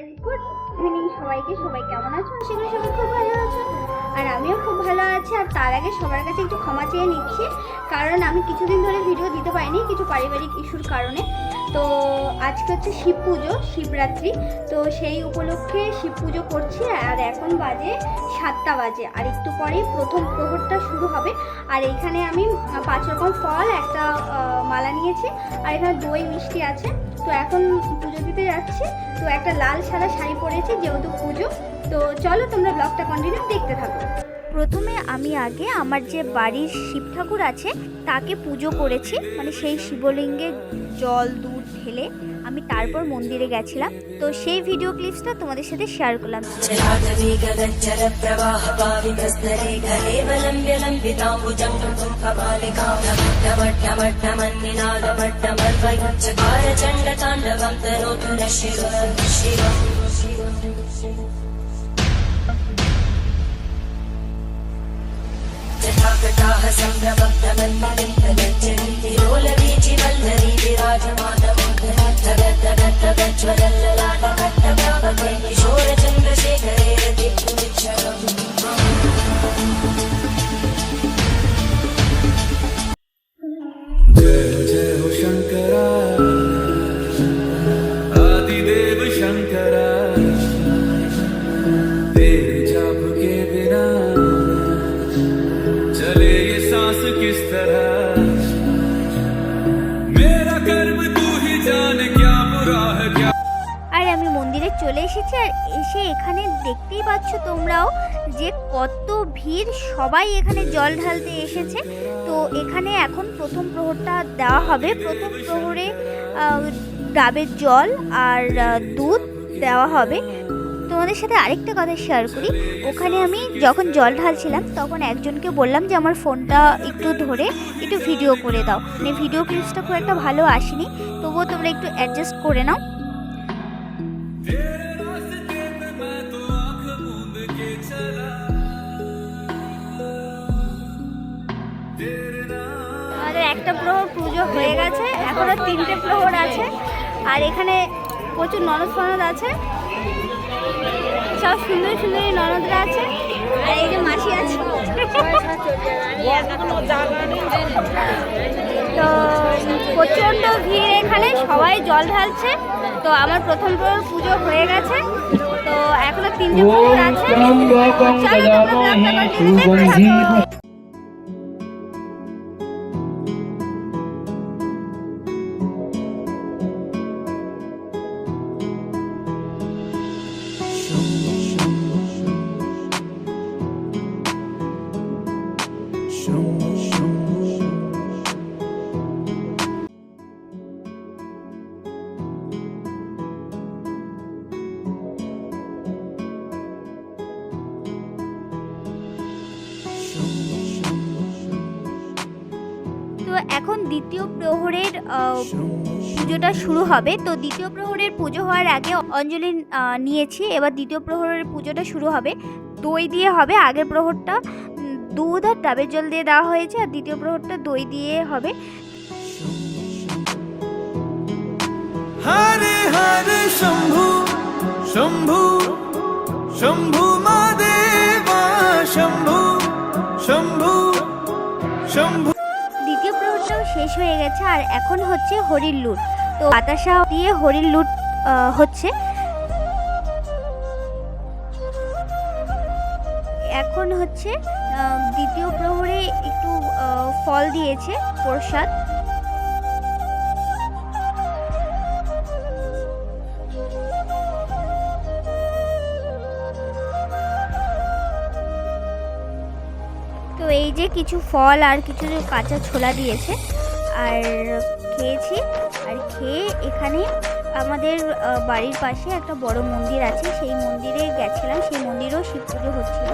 Evening সবাইকে। সবাই কেমন আছো? আশা করি সবাই খুব ভালো আছো। আর আমিও খুব ভালো আছি। আর তার আগে সবার কাছে একটু ক্ষমা চেয়ে নিচ্ছি। কারণ আমি কিছুদিন ধরে ভিডিও দিতে পারিনি কিছু পারিবারিক ইস্যুর কারণে। তো আজকে হচ্ছে শিব পুজো, শিবরাত্রি। তো সেই উপলক্ষে শিব পুজো করছি। আর এখন বাজে সাতটা বাজে। আর একটু পরেই প্রথম প্রহরটা শুরু হবে। আর এখানে আমি পাঁচ রকম ফল, একটা মালা নিয়েছি। আর এখানে দই মিষ্টি আছে। তো এখন পুজো দিতে যাচ্ছি। তো একটা লাল সাদা শাড়ি পরেছি, যেহেতু পুজো। তো চলো তোমরা ব্লগটা কন্টিনিউ দেখতে থাকো। প্রথমে আমি আগে আমার যে বাড়ির শিব ঠাকুর আছে, তাকে পুজো করেছি। মানে সেই শিবলিঙ্গে জল দুধ ঢেলে আমি তারপর মন্দিরে গেছিলাম তো সেই ভিডিও ক্লিপসটা তোমাদের সাথে শেয়ার করলাম चलादवीगदज्जलप्रवाहपावितस्तरे गलेवलम्ब्य लम्बिताम्बुजङ्गं किशोरचन्द्रशेखरे रतिक्षणम् যে কত ভিড়, সবাই এখানে জল ঢালতে এসেছে। তো এখানে এখন প্রথম প্রহরটা দেওয়া হবে। প্রথম প্রহরে ডাবের জল আর দুধ দেওয়া হবে। তোমাদের সাথে আরেকটা কথা শেয়ার করি। ওখানে আমি যখন জল ঢালছিলাম, তখন একজনকে বললাম যে, আমার ফোনটা একটু ধরে একটু ভিডিও করে দাও। মানে ভিডিও ক্লিপসটা খুব একটা ভালো আসেনি। তবুও তোমরা একটু অ্যাডজাস্ট করে নাও। একটা প্রহর পুজো হয়ে গেছে। এখনও তিনটে প্রহর আছে। আর এখানে প্রচুর ননদ ফনদ আছে। সব সুন্দর সুন্দরী ননদরা আছে। আর এই যে মাসি আছে। তো প্রচণ্ড ভিড় এখানে, সবাই জল ঢালছে। তো আমার প্রথম প্রহর পুজো হয়ে গেছে। তো এখনও তিনটে প্রহর আছে। তো এখন দ্বিতীয় প্রহরের পুজোটা শুরু হবে। তো দ্বিতীয় প্রহরের পুজো হওয়ার আগে অঞ্জলি নিয়েছি। এবার দ্বিতীয় প্রহরের পুজোটা শুরু হবে। দই দিয়ে হবে আগের প্রহরটা। দুধ আর ডাবের জল দিয়ে দেওয়া হয়েছে আর দ্বিতীয় প্রহরটা দই দিয়ে হবে। হরে হরে শম্ভু শম্ভু শম্ভু শম্ভু শম্ভু শম্ভু। দ্বিতীয় প্রহরটাও শেষ হয়ে গেছে আর এখন হচ্ছে হরির লুট। তো বাতাসা দিয়ে হরির লুট হচ্ছে। এখন হচ্ছে দ্বিতীয় প্রহরে একটু ফল দিয়েছে প্রসাদ। তো এই যে কিছু ফল আর কিছু কাঁচা ছোলা দিয়েছে, আর খেয়েছি। আর খেয়ে এখানে আমাদের বাড়ির পাশে একটা বড় মন্দির আছে। সেই মন্দিরে গেছিলাম। সেই মন্দিরেও শিব পুজো হচ্ছিল।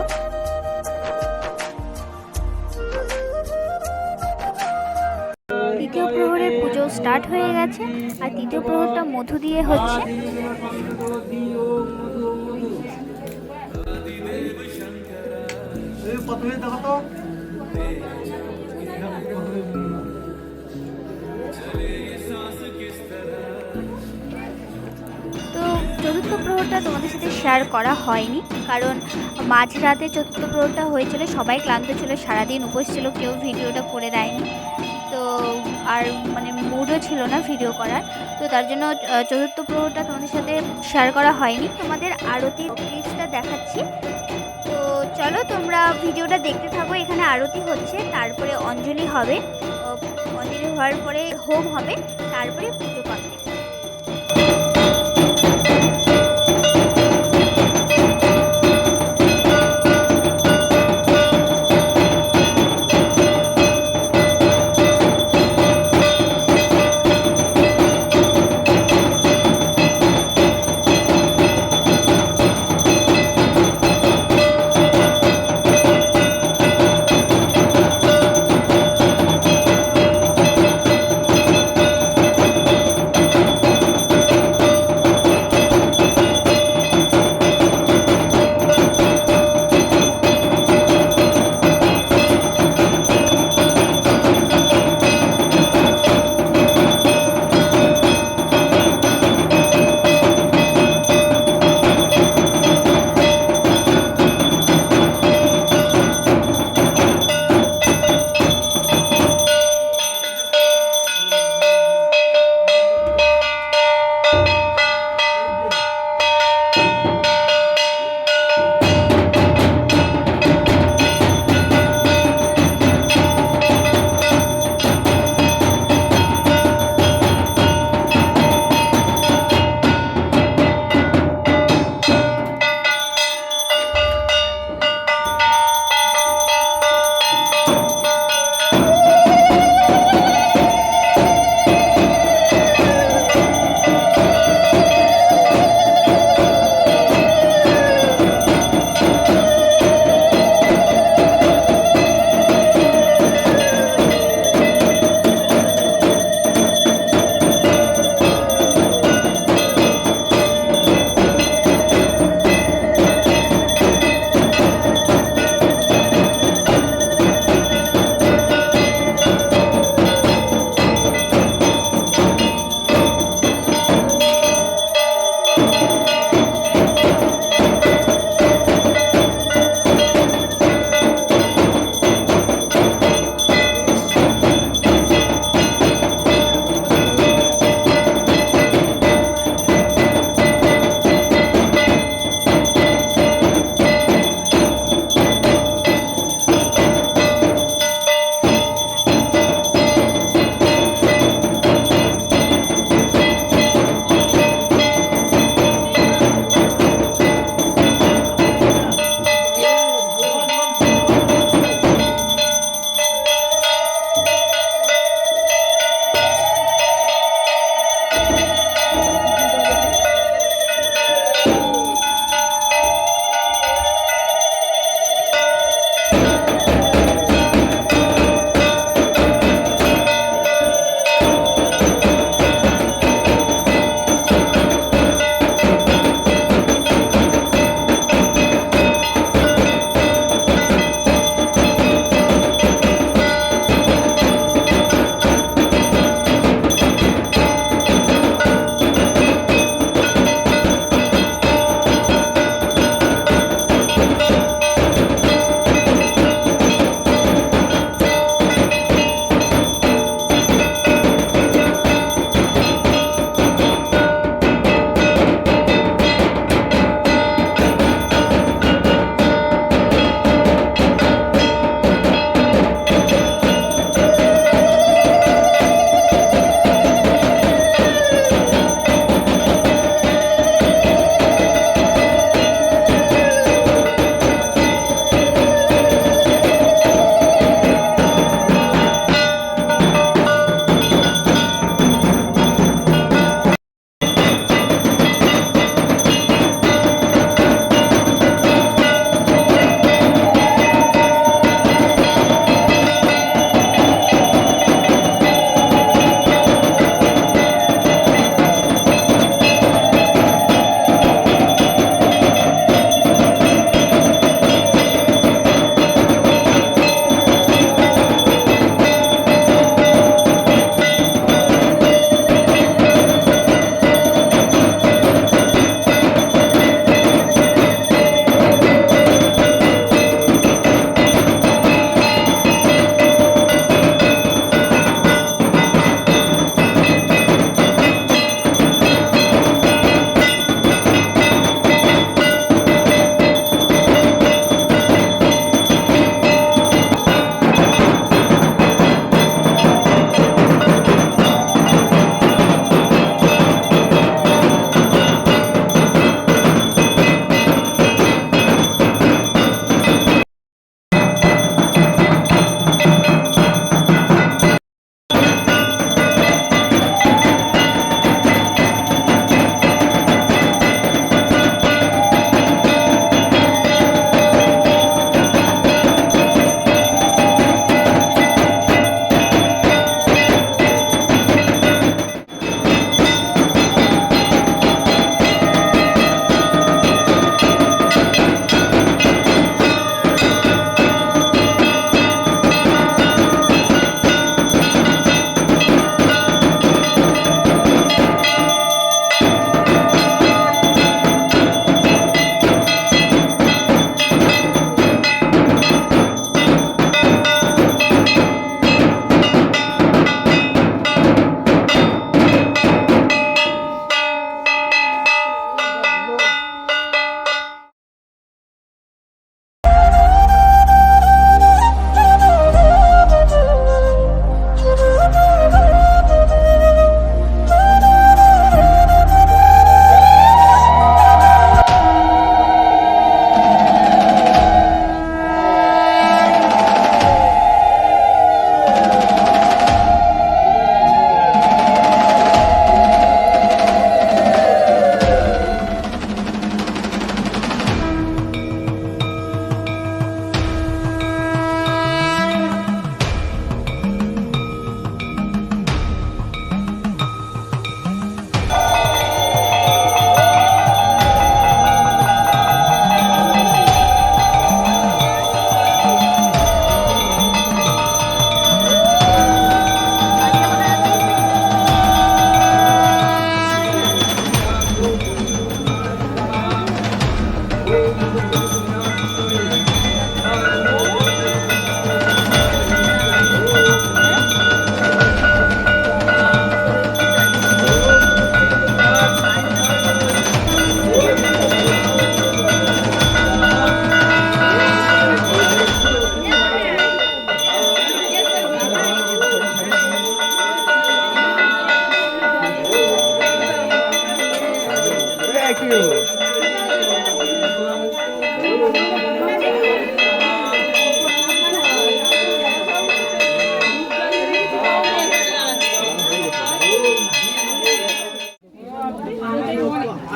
স্টার্ট হয়ে গেছে আর তৃতীয় প্রহরটা মধু দিয়ে হচ্ছে। তো। চতুর্থ প্রহরটা তোমাদের সাথে শেয়ার করা হয়নি কারণ মাঝরাতে চতুর্থ প্রহরটা হয়েছিল সবাই ক্লান্ত ছিল সারাদিন উপোস ছিল কেউ ভিডিওটা করে দেয়নি। আর মানে মুডও ছিল না ভিডিও করার। তো তার জন্য চতুর্থ প্রহরটা তোমাদের সাথে শেয়ার করা হয়নি। তোমাদের আরতি ক্লিপসটা দেখাচ্ছি। তো চলো, তোমরা ভিডিওটা দেখতে থাকো। এখানে আরতি হচ্ছে, তারপরে অঞ্জলি হবে। অঞ্জলি হওয়ার পরে হোম হবে, তারপরে পুজো কমপ্লিট